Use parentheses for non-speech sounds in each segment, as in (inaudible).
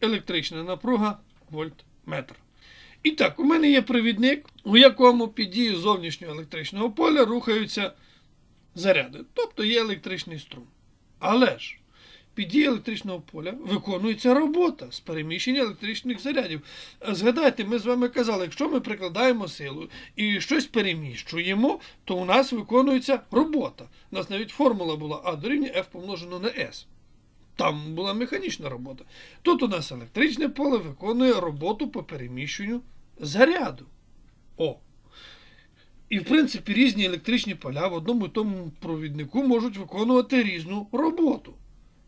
електрична напруга вольтметр. І так, у мене є провідник, у якому під дією зовнішнього електричного поля рухаються заряди, тобто є електричний струм. Але ж під дією електричного поля виконується робота з переміщення електричних зарядів. Згадайте, ми з вами казали, якщо ми прикладаємо силу і щось переміщуємо, то у нас виконується робота. У нас навіть формула була А дорівнює F помножено на S. Там була механічна робота. Тут у нас електричне поле виконує роботу по переміщенню заряду. О. І, в принципі, різні електричні поля в одному і тому провіднику можуть виконувати різну роботу.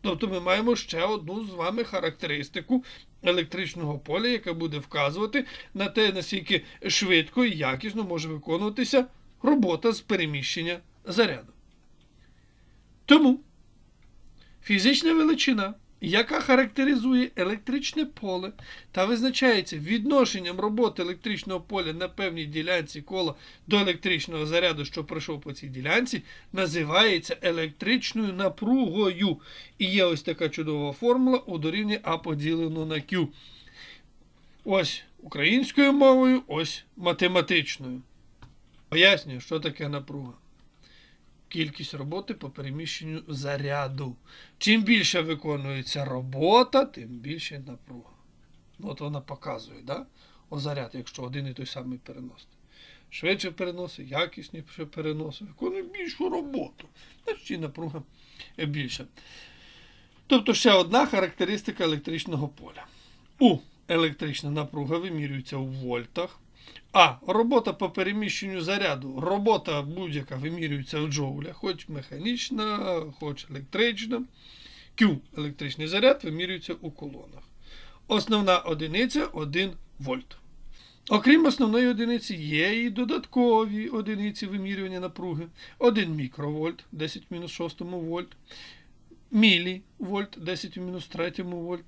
Тобто ми маємо ще одну з вами характеристику електричного поля, яка буде вказувати на те, наскільки швидко і якісно може виконуватися робота з переміщення заряду. Тому фізична величина, яка характеризує електричне поле та визначається відношенням роботи електричного поля на певній ділянці кола до електричного заряду, що пройшов по цій ділянці, називається електричною напругою. І є ось така чудова формула у дорівні А поділено на Q. Ось українською мовою, ось математичною. Пояснюю, що таке напруга. Кількість роботи по переміщенню заряду. Чим більше виконується робота, тим більше напруга. От вона показує, да? О заряд, якщо один і той самий переносить. Швидше переносить, якісніше переносить, виконує більшу роботу. Значить і напруга більша. Тобто ще одна характеристика електричного поля. У електрична напруга вимірюється у вольтах. А. Робота по переміщенню заряду. Робота будь-яка вимірюється в джоулях, хоч механічна, хоч електрична. Q. Електричний заряд вимірюється у колонах. Основна одиниця 1 вольт. Окрім основної одиниці, є і додаткові одиниці вимірювання напруги. 1 мікровольт, 10 в мінус 6 вольт, мілівольт, 10 в мінус 3 вольт,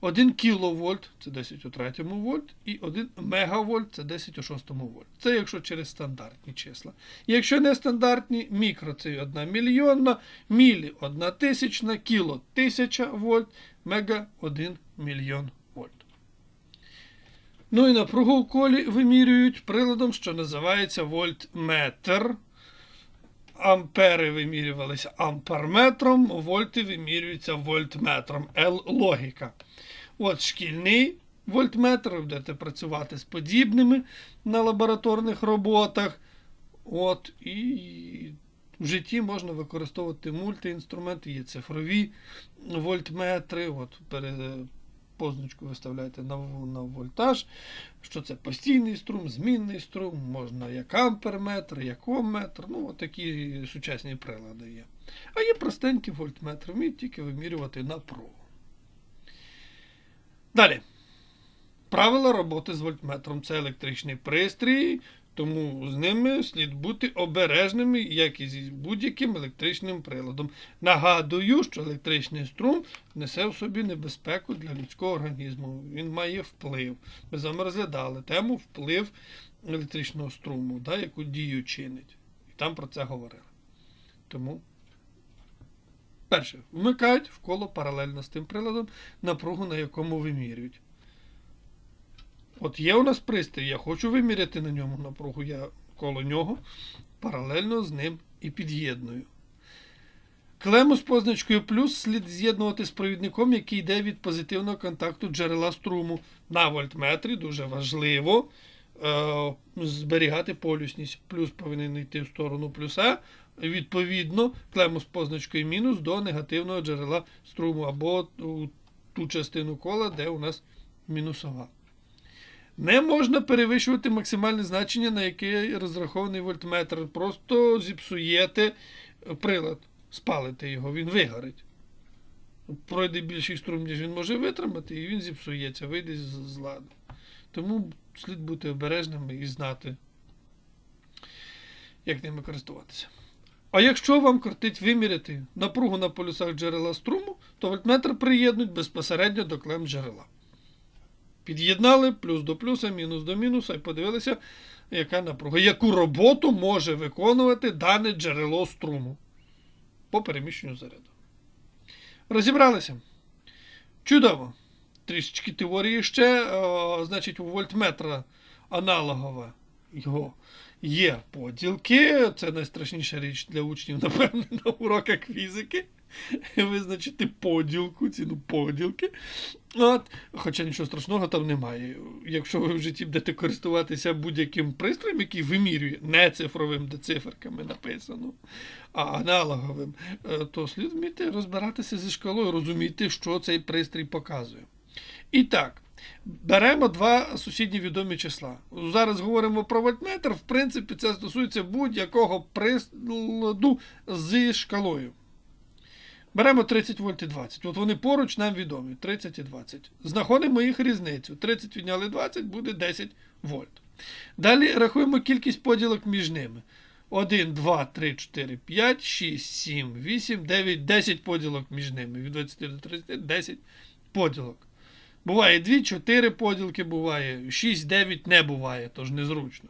1 кіловольт це 10 у 3 вольт, і 1 мегавольт це 10 у 6 вольт. Це якщо через стандартні числа. Якщо не стандартні, мікро це 1 мільйонна, мілі 1 тисячна, кіло 1000 вольт, мега 1 мільйон вольт. Ну і напругу в колі вимірюють приладом, що називається вольтметр. Ампери вимірювалися амперметром, вольти вимірюються вольтметром. Л-логіка. От шкільний вольтметр, ви будете працювати з подібними на лабораторних роботах. От, і в житті можна використовувати мультиінструменти, є цифрові вольтметри. От, позначку виставляєте на, на вольтаж, що це постійний струм, змінний струм, можна як амперметр, як омметр, ну такі сучасні прилади є. А є простенькі вольтметри, вміють тільки вимірювати напругу. Далі. Правила роботи з вольтметром це електричний пристрій, тому з ними слід бути обережними, як і зі будь-яким електричним приладом. Нагадую, що електричний струм несе в собі небезпеку для людського організму. Він має вплив. Ми з вами розглядали тему вплив електричного струму, да, яку дію чинить. І там про це говорили. Тому. Перше, вмикають в коло паралельно з тим приладом напругу, на якому вимірюють. От є у нас пристрій, я хочу виміряти на ньому напругу, я коло нього паралельно з ним і під'єдную. Клему з позначкою плюс слід з'єднувати з провідником, який йде від позитивного контакту джерела струму. На вольтметрі дуже важливо е, зберігати полюсність. Плюс повинен йти в сторону плюса. Відповідно, клему з позначкою мінус до негативного джерела струму або ту частину кола, де у нас мінусова. Не можна перевищувати максимальне значення, на яке розрахований вольтметр. Просто зіпсуєте прилад, спалите його, він вигорить. Пройде більший струм, ніж він може витримати, і він зіпсується, вийде з ладу. Тому слід бути обережними і знати, як ними користуватися. А якщо вам кортить виміряти напругу на полюсах джерела струму, то вольтметр приєднують безпосередньо до клем джерела. Під'єднали плюс до плюса, мінус до мінуса і подивилися, яка напруга, яку роботу може виконувати дане джерело струму по переміщенню заряду. Розібралися? Чудово! трішечки теорії ще. Е, значить, у вольтметра аналогова його є поділки. Це найстрашніша річ для учнів, напевно, на уроках фізики. (laughs) Визначити поділку, ціну поділки. От. Хоча нічого страшного там немає. Якщо ви в житті будете користуватися будь-яким пристроєм, який вимірює не цифровим, де циферками написано, а аналоговим, е, то слід вміти розбиратися зі шкалою, розуміти, що цей пристрій показує. І так, беремо два сусідні відомі числа. Зараз говоримо про вольтметр. В принципі, це стосується будь-якого приладу зі шкалою. Беремо 30 вольт і 20. От вони поруч нам відомі 30 і 20. Знаходимо їх різницю. 30 відняли 20 буде 10 вольт. Далі рахуємо кількість поділок між ними. 1, 2, 3, 4, 5, 6, 7, 8, 9, 10 поділок між ними. Від 20 до 30 10 поділок. Буває 2, 4 поділки, буває 6, 9 не буває, тож незручно.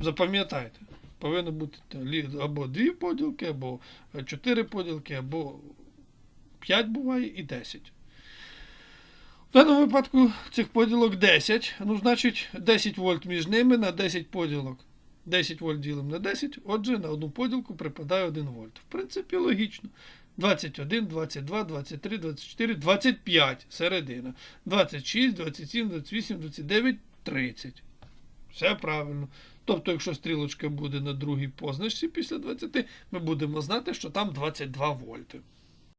Запам'ятайте, повинно бути або 2 поділки, або 4 поділки, або 5 буває і 10. В даному випадку цих поділок 10. Ну, значить, 10 вольт між ними на 10 поділок. 10 вольт ділимо на 10, отже, на одну поділку припадає 1 вольт. В принципі, логічно. 21, 22, 23, 24, 25 середина. 26, 27, 28, 29, 30. Все правильно. Тобто, якщо стрілочка буде на другій позначці після 20, ми будемо знати, що там 22 вольти.